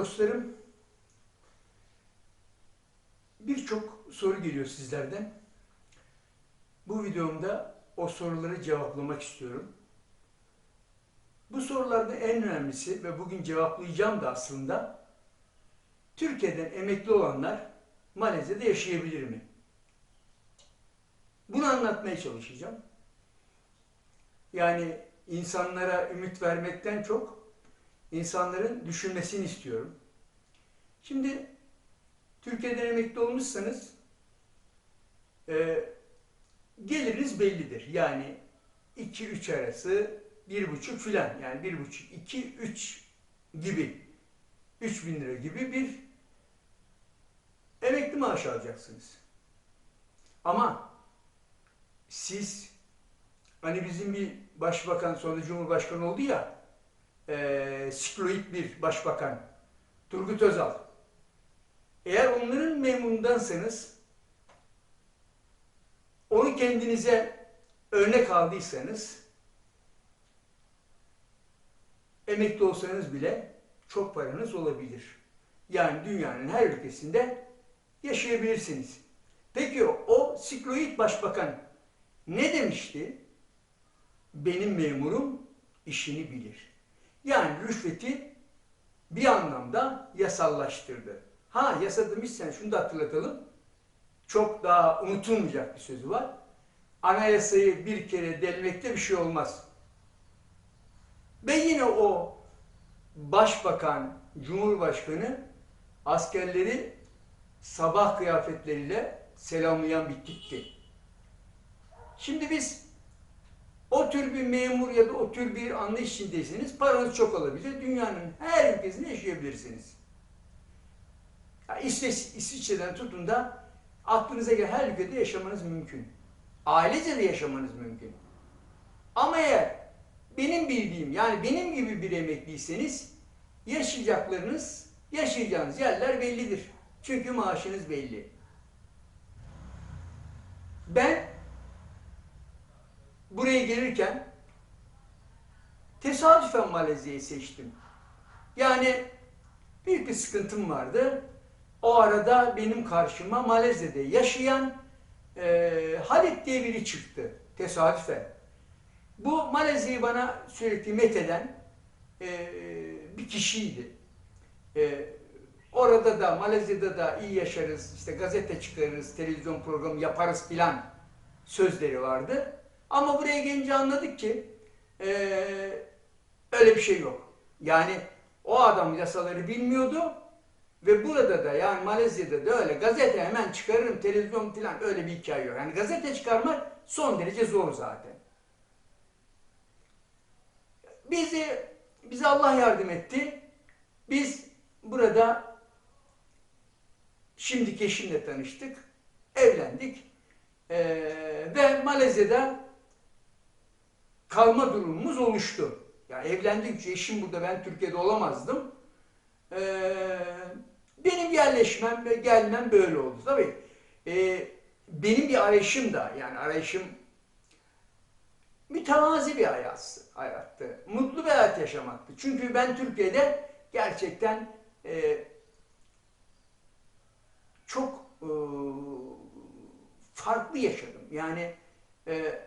dostlarım, birçok soru geliyor sizlerden. Bu videomda o soruları cevaplamak istiyorum. Bu sorularda en önemlisi ve bugün cevaplayacağım da aslında Türkiye'den emekli olanlar Malezya'da yaşayabilir mi? Bunu anlatmaya çalışacağım. Yani insanlara ümit vermekten çok insanların düşünmesini istiyorum. Şimdi Türkiye'den emekli olmuşsanız e, geliriniz bellidir. Yani 2-3 arası 1,5 filan yani 1,5 2-3 gibi 3 bin lira gibi bir emekli maaşı alacaksınız. Ama siz hani bizim bir başbakan sonra cumhurbaşkanı oldu ya e, sikloid bir başbakan Turgut Özal. Eğer onların memnundansanız onu kendinize örnek aldıysanız emekli olsanız bile çok paranız olabilir. Yani dünyanın her ülkesinde yaşayabilirsiniz. Peki o sikloid başbakan ne demişti? Benim memurum işini bilir. Yani rüşveti bir anlamda yasallaştırdı. Ha yasa demişsen şunu da hatırlatalım. Çok daha unutulmayacak bir sözü var. Anayasayı bir kere delmekte bir şey olmaz. Ve yine o başbakan, cumhurbaşkanı askerleri sabah kıyafetleriyle selamlayan bir tipti. Şimdi biz o tür bir memur ya da o tür bir anlayış içindeyseniz paranız çok olabilir. Dünyanın her ülkesinde yaşayabilirsiniz. Ya İsveç, İsviçre'den tutun da aklınıza gelen her ülkede yaşamanız mümkün. Ailece de yaşamanız mümkün. Ama eğer benim bildiğim yani benim gibi bir emekliyseniz yaşayacaklarınız, yaşayacağınız yerler bellidir. Çünkü maaşınız belli. Ben buraya gelirken tesadüfen Malezya'yı seçtim. Yani büyük bir sıkıntım vardı. O arada benim karşıma Malezya'da yaşayan e, Halit diye biri çıktı tesadüfen. Bu Malezya'yı bana sürekli metheden e, bir kişiydi. E, orada da Malezya'da da iyi yaşarız, işte gazete çıkarırız, televizyon programı yaparız filan sözleri vardı. Ama buraya gelince anladık ki e, öyle bir şey yok. Yani o adam yasaları bilmiyordu ve burada da yani Malezya'da da öyle gazete hemen çıkarırım, televizyon filan öyle bir hikaye yok. Yani gazete çıkarmak son derece zor zaten. Bizi, bize Allah yardım etti. Biz burada şimdiki eşimle tanıştık, evlendik ee, ve Malezya'da kalma durumumuz oluştu. Yani evlendikçe eşim burada, ben Türkiye'de olamazdım. Ee, benim yerleşmem ve gelmem böyle oldu. Tabii e, benim bir arayışım da, yani arayışım mütevazi bir hayat, hayattı. Mutlu bir hayat yaşamaktı. Çünkü ben Türkiye'de gerçekten e, çok e, farklı yaşadım. Yani e,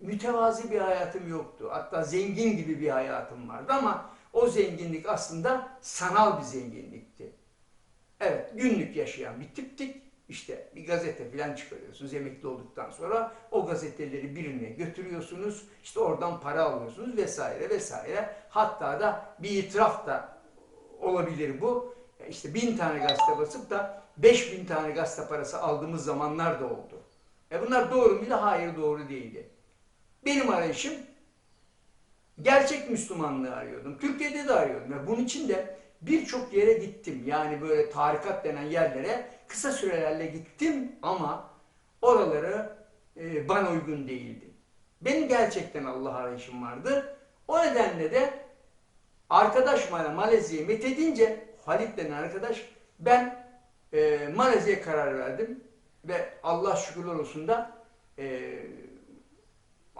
mütevazi bir hayatım yoktu. Hatta zengin gibi bir hayatım vardı ama o zenginlik aslında sanal bir zenginlikti. Evet, günlük yaşayan bir tiptik. İşte bir gazete falan çıkarıyorsunuz emekli olduktan sonra. O gazeteleri birine götürüyorsunuz. işte oradan para alıyorsunuz vesaire vesaire. Hatta da bir itiraf da olabilir bu. İşte bin tane gazete basıp da beş bin tane gazete parası aldığımız zamanlar da oldu. E bunlar doğru muydu? Hayır doğru değildi. Benim arayışım gerçek Müslümanlığı arıyordum. Türkiye'de de arıyordum. Ve bunun için de birçok yere gittim. Yani böyle tarikat denen yerlere kısa sürelerle gittim ama oraları e, bana uygun değildi. Benim gerçekten Allah arayışım vardı. O nedenle de arkadaş bana Malezya'yı methedince Halit denen arkadaş ben e, Malezya'ya karar verdim ve Allah şükürler olsun da e,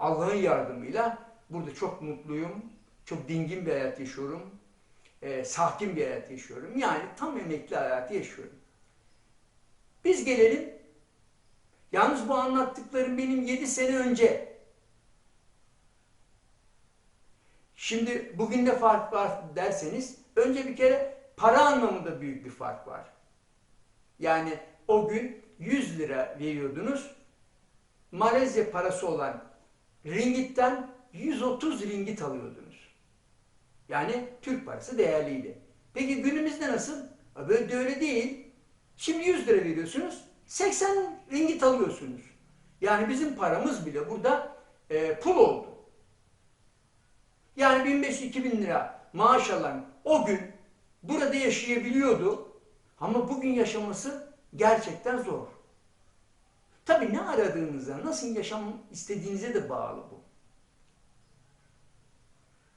Allah'ın yardımıyla burada çok mutluyum. Çok dingin bir hayat yaşıyorum. e, sakin bir hayat yaşıyorum. Yani tam emekli hayatı yaşıyorum. Biz gelelim. Yalnız bu anlattıklarım benim 7 sene önce. Şimdi bugün de fark var derseniz önce bir kere para anlamında büyük bir fark var. Yani o gün 100 lira veriyordunuz. Malezya parası olan ringitten 130 ringit alıyordunuz. Yani Türk parası değerliydi. Peki günümüzde nasıl? Böyle de öyle değil. Şimdi 100 lira veriyorsunuz, 80 ringit alıyorsunuz. Yani bizim paramız bile burada e, pul oldu. Yani 1500-2000 lira maaş alan o gün burada yaşayabiliyordu. Ama bugün yaşaması gerçekten zor. Tabii ne aradığınıza, nasıl yaşam istediğinize de bağlı bu.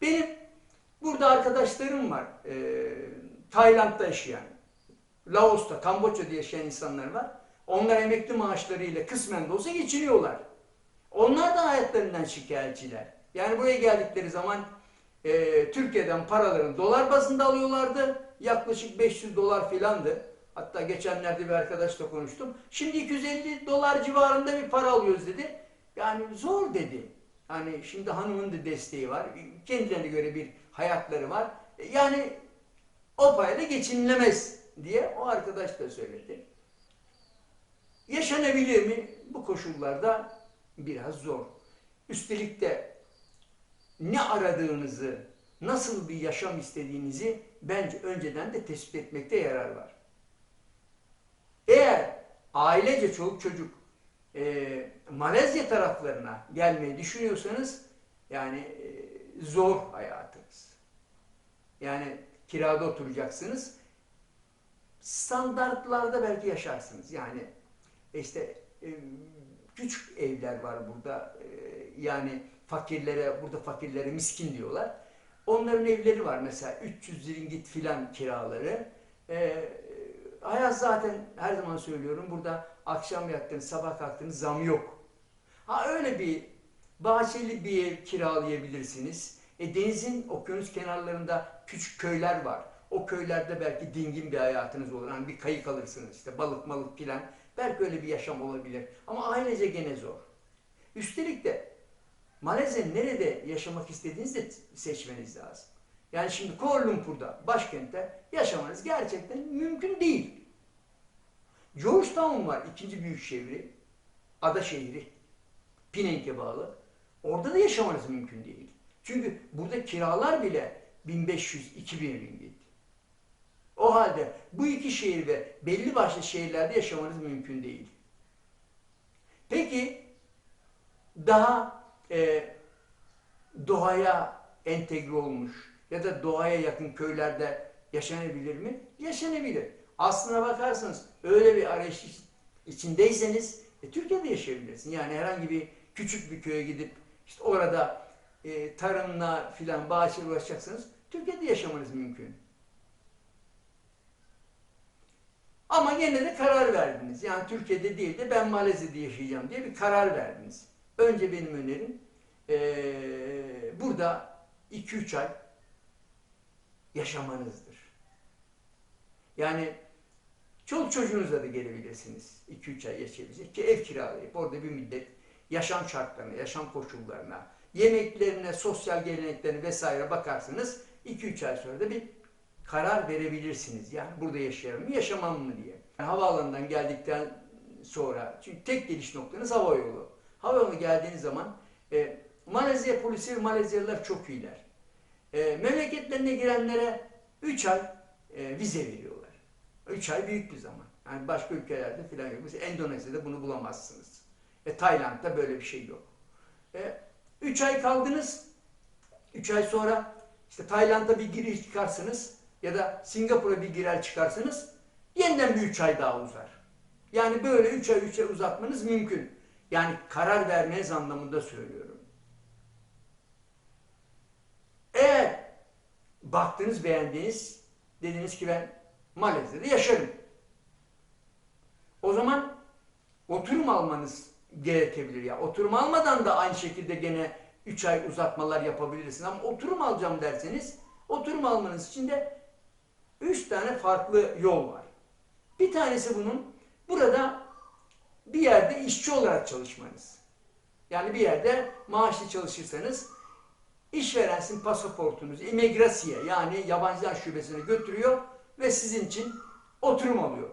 Benim burada arkadaşlarım var. E, Tayland'da yaşayan, Laos'ta, Kamboçya'da yaşayan insanlar var. Onlar emekli maaşlarıyla kısmen de olsa geçiniyorlar. Onlar da hayatlarından şikayetçiler. Yani buraya geldikleri zaman e, Türkiye'den paralarını dolar bazında alıyorlardı. Yaklaşık 500 dolar filandı. Hatta geçenlerde bir arkadaşla konuştum. Şimdi 250 dolar civarında bir para alıyoruz dedi. Yani zor dedi. Hani şimdi hanımın da desteği var. Kendilerine göre bir hayatları var. Yani o parayla geçinilemez diye o arkadaş da söyledi. Yaşanabilir mi? Bu koşullarda biraz zor. Üstelik de ne aradığınızı, nasıl bir yaşam istediğinizi bence önceden de tespit etmekte yarar var. Eğer ailece çoluk çocuk e, Malezya taraflarına gelmeyi düşünüyorsanız yani e, zor hayatınız. Yani kirada oturacaksınız. Standartlarda belki yaşarsınız. Yani işte e, küçük evler var burada. E, yani fakirlere, burada fakirlere miskin diyorlar. Onların evleri var mesela 300 ringit filan kiraları. E, hayat zaten her zaman söylüyorum burada akşam yattığınız, sabah kalktığınız zam yok. Ha öyle bir bahçeli bir ev kiralayabilirsiniz. E, denizin okyanus kenarlarında küçük köyler var. O köylerde belki dingin bir hayatınız olur. Hani bir kayık alırsınız işte balık malık filan. Belki öyle bir yaşam olabilir. Ama ailece gene zor. Üstelik de Malezya nerede yaşamak istediğinizi de seçmeniz lazım. Yani şimdi Kuala Lumpur'da, başkentte yaşamanız gerçekten mümkün değil. Georgetown var, ikinci büyük şehri, ada şehri, Penang'e bağlı. Orada da yaşamanız mümkün değil. Çünkü burada kiralar bile 1500-2000 ringgit. O halde bu iki şehir ve belli başlı şehirlerde yaşamanız mümkün değil. Peki daha e, doğaya entegre olmuş ya da doğaya yakın köylerde yaşanabilir mi? Yaşanabilir. Aslına bakarsanız öyle bir arayış içindeyseniz e, Türkiye'de yaşayabilirsin. Yani herhangi bir küçük bir köye gidip işte orada e, tarımla filan bağışla uğraşacaksınız. Türkiye'de yaşamanız mümkün. Ama yine de karar verdiniz. Yani Türkiye'de değil de ben Malezya'da yaşayacağım diye bir karar verdiniz. Önce benim önerim e, burada 2-3 ay yaşamanızdır. Yani çoluk çocuğunuzla da gelebilirsiniz. 2-3 ay yaşayabilecek ki ev kiralayıp orada bir müddet yaşam şartlarına, yaşam koşullarına, yemeklerine, sosyal geleneklerine vesaire bakarsınız. 2-3 ay sonra da bir karar verebilirsiniz. Yani burada yaşayalım mı, yaşamam mı diye. Yani havaalanından geldikten sonra, çünkü tek geliş noktanız hava yolu. Hava yoluna geldiğiniz zaman e, Malezya polisi ve Malezyalılar çok iyiler. E, memleketlerine girenlere 3 ay e, vize veriyorlar. 3 ay büyük bir zaman. Yani başka ülkelerde filan yok. Mesela Endonezya'da bunu bulamazsınız. E, Tayland'da böyle bir şey yok. 3 e, ay kaldınız. 3 ay sonra işte Tayland'a bir giriş çıkarsınız ya da Singapur'a bir girer çıkarsınız yeniden bir 3 ay daha uzar. Yani böyle 3 ay 3 ay uzatmanız mümkün. Yani karar vermeniz anlamında söylüyorum. Eğer baktınız beğendiniz dediniz ki ben Malezya'da yaşarım. O zaman oturum almanız gerekebilir ya. Oturum almadan da aynı şekilde gene 3 ay uzatmalar yapabilirsiniz. Ama oturum alacağım derseniz Oturum almanız için de üç tane farklı yol var. Bir tanesi bunun burada bir yerde işçi olarak çalışmanız. Yani bir yerde maaşlı çalışırsanız işveren sizin pasaportunuzu imigrasiye yani yabancılar şubesine götürüyor ve sizin için oturum alıyor.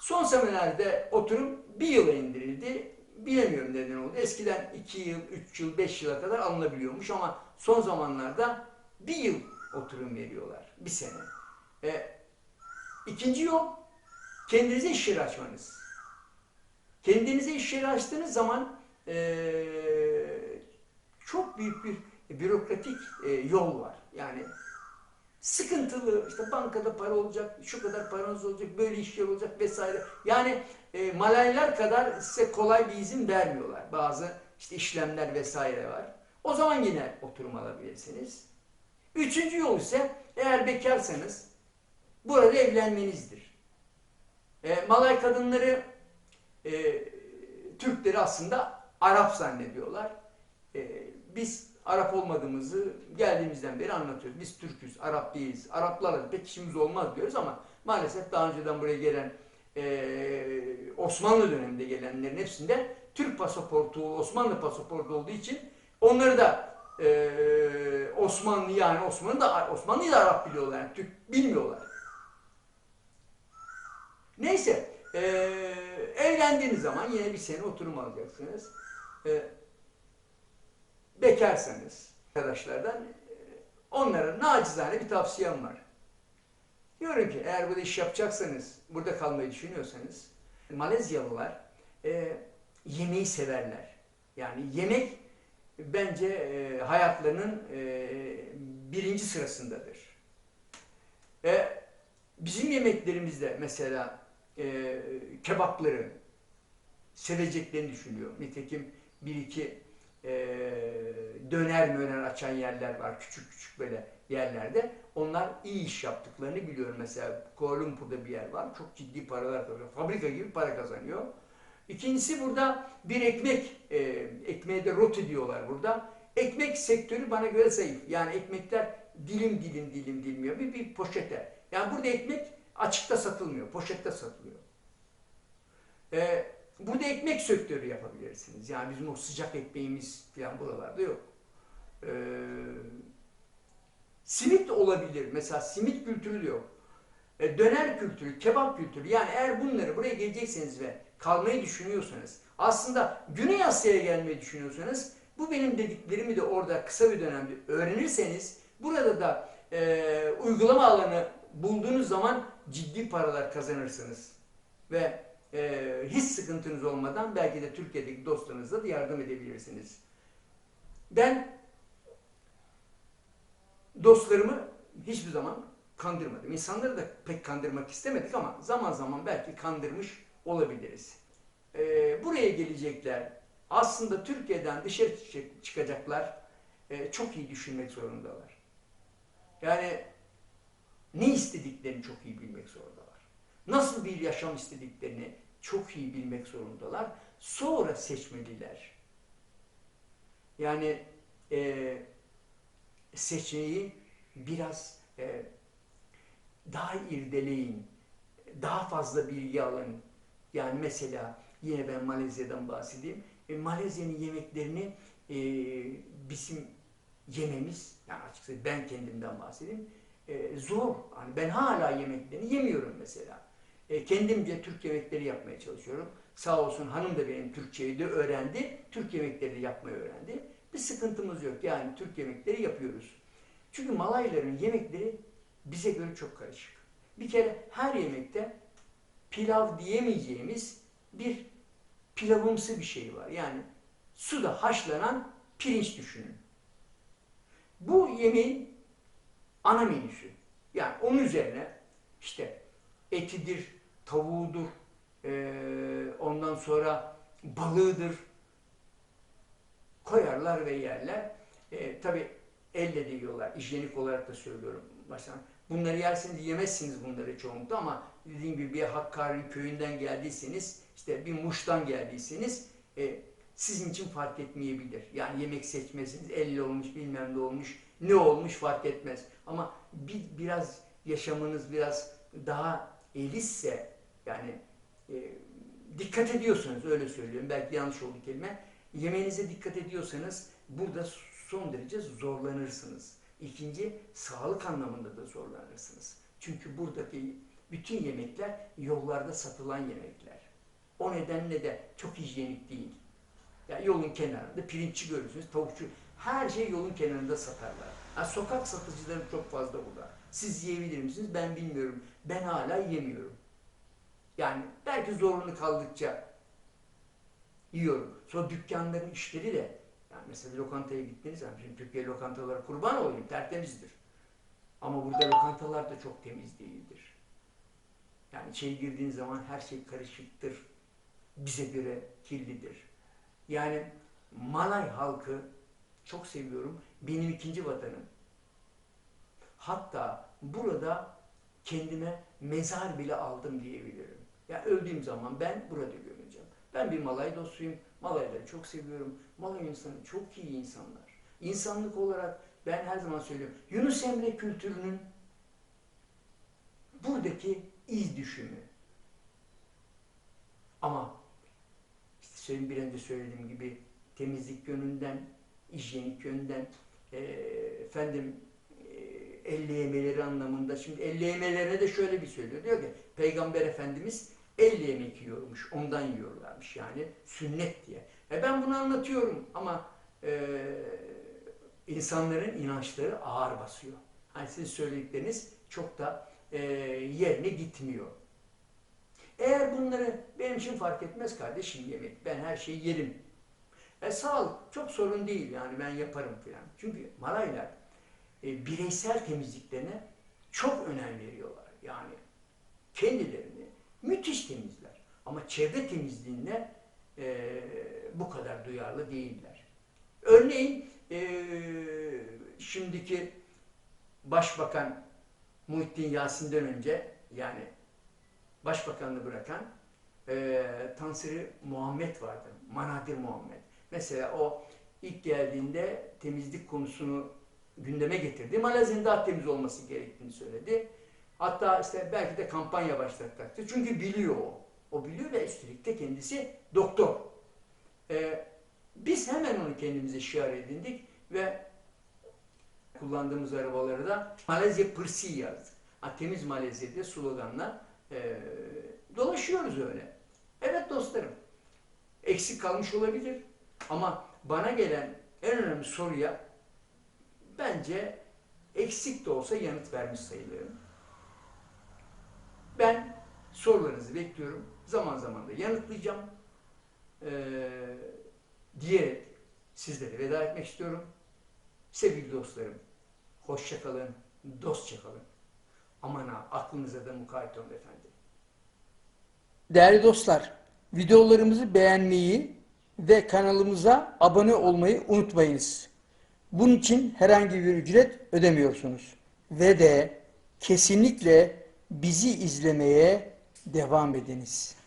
Son zamanlarda oturum bir yıla indirildi. Bilemiyorum neden oldu. Eskiden 2 yıl, 3 yıl, 5 yıla kadar alınabiliyormuş ama son zamanlarda bir yıl oturum veriyorlar. Bir sene. E, ikinci yol kendinize iş yeri açmanız. Kendinize iş yeri açtığınız zaman e, çok büyük bir bürokratik e, yol var. Yani sıkıntılı, işte bankada para olacak, şu kadar paranız olacak, böyle işler olacak vesaire. Yani e, Malaylar kadar size kolay bir izin vermiyorlar. Bazı işte işlemler vesaire var. O zaman yine oturum alabilirsiniz. Üçüncü yol ise eğer bekarsanız burada evlenmenizdir. E, Malay kadınları e, Türkleri aslında Arap zannediyorlar. E, biz Arap olmadığımızı geldiğimizden beri anlatıyoruz. Biz Türküz, Arap değiliz. Araplarla pek işimiz olmaz diyoruz ama maalesef daha önceden buraya gelen e, Osmanlı döneminde gelenlerin hepsinde Türk pasaportu, Osmanlı pasaportu olduğu için onları da e, Osmanlı yani Osmanlı da Osmanlı'yı da Arap biliyorlar. Yani Türk bilmiyorlar. Neyse e, evlendiğiniz zaman yine bir sene oturum alacaksınız. E, bekarsanız arkadaşlardan e, onlara nacizane bir tavsiyem var. Diyorum ki eğer burada iş yapacaksanız, burada kalmayı düşünüyorsanız Malezyalılar e, yemeği severler. Yani yemek bence e, hayatlarının e, birinci sırasındadır. E, bizim yemeklerimizde mesela e, kebapları seveceklerini düşünüyor. Nitekim bir iki e, döner möner açan yerler var. Küçük küçük böyle yerlerde. Onlar iyi iş yaptıklarını biliyorum. Mesela Kuala Lumpur'da bir yer var. Çok ciddi paralar kazanıyor. Fabrika gibi para kazanıyor. İkincisi burada bir ekmek, e, ekmeğe de roti diyorlar burada. Ekmek sektörü bana göre zayıf. Yani ekmekler dilim dilim dilim dilmiyor. Bir, bir poşete. Yani burada ekmek açıkta satılmıyor. Poşette satılıyor. E, burada ekmek sektörü yapabilirsiniz. Yani bizim o sıcak ekmeğimiz falan buralarda yok. E, simit olabilir. Mesela simit kültürü de yok. E, döner kültürü, kebap kültürü. Yani eğer bunları buraya gelecekseniz ve kalmayı düşünüyorsanız, aslında Güney Asya'ya gelmeyi düşünüyorsanız, bu benim dediklerimi de orada kısa bir dönemde öğrenirseniz, burada da e, uygulama alanı bulduğunuz zaman ciddi paralar kazanırsınız. Ve e, hiç sıkıntınız olmadan belki de Türkiye'deki dostlarınıza da yardım edebilirsiniz. Ben dostlarımı hiçbir zaman kandırmadım. İnsanları da pek kandırmak istemedik ama zaman zaman belki kandırmış olabiliriz. Ee, buraya gelecekler, aslında Türkiye'den dışarı çıkacaklar, e, çok iyi düşünmek zorundalar. Yani ne istediklerini çok iyi bilmek zorundalar. Nasıl bir yaşam istediklerini çok iyi bilmek zorundalar. Sonra seçmeliler. Yani e, seçmeyi biraz e, daha irdeleyin, daha fazla bilgi alın. Yani mesela yine ben Malezya'dan bahsedeyim. E, Malezya'nın yemeklerini e, bizim yememiz, yani açıkçası ben kendimden bahsedeyim, e, zor. Hani ben hala yemeklerini yemiyorum mesela. E, kendimce Türk yemekleri yapmaya çalışıyorum. Sağ olsun hanım da benim Türkçeyi de öğrendi. Türk yemekleri yapmayı öğrendi. Bir sıkıntımız yok. Yani Türk yemekleri yapıyoruz. Çünkü Malayların yemekleri bize göre çok karışık. Bir kere her yemekte pilav diyemeyeceğimiz bir pilavımsı bir şey var. Yani suda haşlanan pirinç düşünün. Bu yemeğin ana menüsü. Yani onun üzerine işte etidir, tavuğudur, e, ondan sonra balığıdır koyarlar ve yerler. E, Tabi elle de yiyorlar. Hijyenik olarak da söylüyorum. Mesela bunları yersiniz, yemezsiniz bunları çoğunlukla ama dediğim gibi bir Hakkari'nin köyünden geldiyseniz, işte bir Muş'tan geldiyseniz e, sizin için fark etmeyebilir. Yani yemek seçmezsiniz, elle olmuş, bilmem ne olmuş, Ne olmuş fark etmez. Ama bir, biraz yaşamınız biraz daha elisse yani e, dikkat ediyorsanız öyle söylüyorum. Belki yanlış oldu kelime. Yemeğinize dikkat ediyorsanız burada son derece zorlanırsınız. İkinci sağlık anlamında da zorlanırsınız. Çünkü buradaki bütün yemekler yollarda satılan yemekler. O nedenle de çok hijyenik değil. Ya yolun kenarında pirinççi görürsünüz, tavukçu. Her şey yolun kenarında satarlar. Ha, sokak satıcıları çok fazla burada. Siz yiyebilir misiniz? Ben bilmiyorum. Ben hala yemiyorum. Yani belki zorunlu kaldıkça yiyorum. Sonra dükkanların işleri de yani mesela lokantaya gittiniz zaman şimdi Türkiye lokantaları kurban olayım tertemizdir. Ama burada lokantalar da çok temiz değildir. Yani içeri girdiğin zaman her şey karışıktır. Bize göre kirlidir. Yani Malay halkı çok seviyorum. Benim ikinci vatanım. Hatta burada kendime mezar bile aldım diyebilirim. Ya öldüğüm zaman ben burada gömüleceğim. Ben bir Malay dostuyum. Malayları çok seviyorum. Malay insanı çok iyi insanlar. İnsanlık olarak ben her zaman söylüyorum. Yunus Emre kültürünün buradaki iz düşümü. Ama işte söyleyeyim bir söylediğim gibi temizlik yönünden, hijyenik yönden, e, efendim e, elle yemeleri anlamında. Şimdi elle yemelerine de şöyle bir söylüyor. Diyor ki Peygamber Efendimiz elle yemek yiyormuş. Ondan yiyorlarmış yani sünnet diye. E ben bunu anlatıyorum ama e, insanların inançları ağır basıyor. Hani sizin söyledikleriniz çok da e, yerine gitmiyor. Eğer bunları benim için fark etmez kardeşim yemek. Ben her şeyi yerim. E sağlık çok sorun değil yani ben yaparım filan. Çünkü Malaylar e, bireysel temizliklerine çok önem veriyorlar. Yani kendilerini müthiş temizler. Ama çevre temizliğine e, bu kadar duyarlı değiller. Örneğin e, şimdiki Başbakan Muhittin Yasin'den önce yani Başbakanlığı bırakan e, Tansiri Muhammed vardı. Manadir Muhammed. Mesela o ilk geldiğinde temizlik konusunu gündeme getirdi. Daha temiz olması gerektiğini söyledi. Hatta işte belki de kampanya başlatacaktı. Çünkü biliyor o. O biliyor ve üstelik de kendisi doktor. Ee, biz hemen onu kendimize şiar edindik ve kullandığımız arabaları da Malezya Pırsi yazdık. Ha, temiz Malezya diye sloganla e, dolaşıyoruz öyle. Evet dostlarım, eksik kalmış olabilir ama bana gelen en önemli soruya bence eksik de olsa yanıt vermiş sayılırım. Sorularınızı bekliyorum. Zaman zaman da yanıtlayacağım. Ee, diyerek sizlere veda etmek istiyorum. Sevgili dostlarım, hoşça kalın, dostça kalın. Aman ha, aklınıza da mukayyet olun efendim. Değerli dostlar, videolarımızı beğenmeyi ve kanalımıza abone olmayı unutmayınız. Bunun için herhangi bir ücret ödemiyorsunuz. Ve de kesinlikle bizi izlemeye devam ediniz.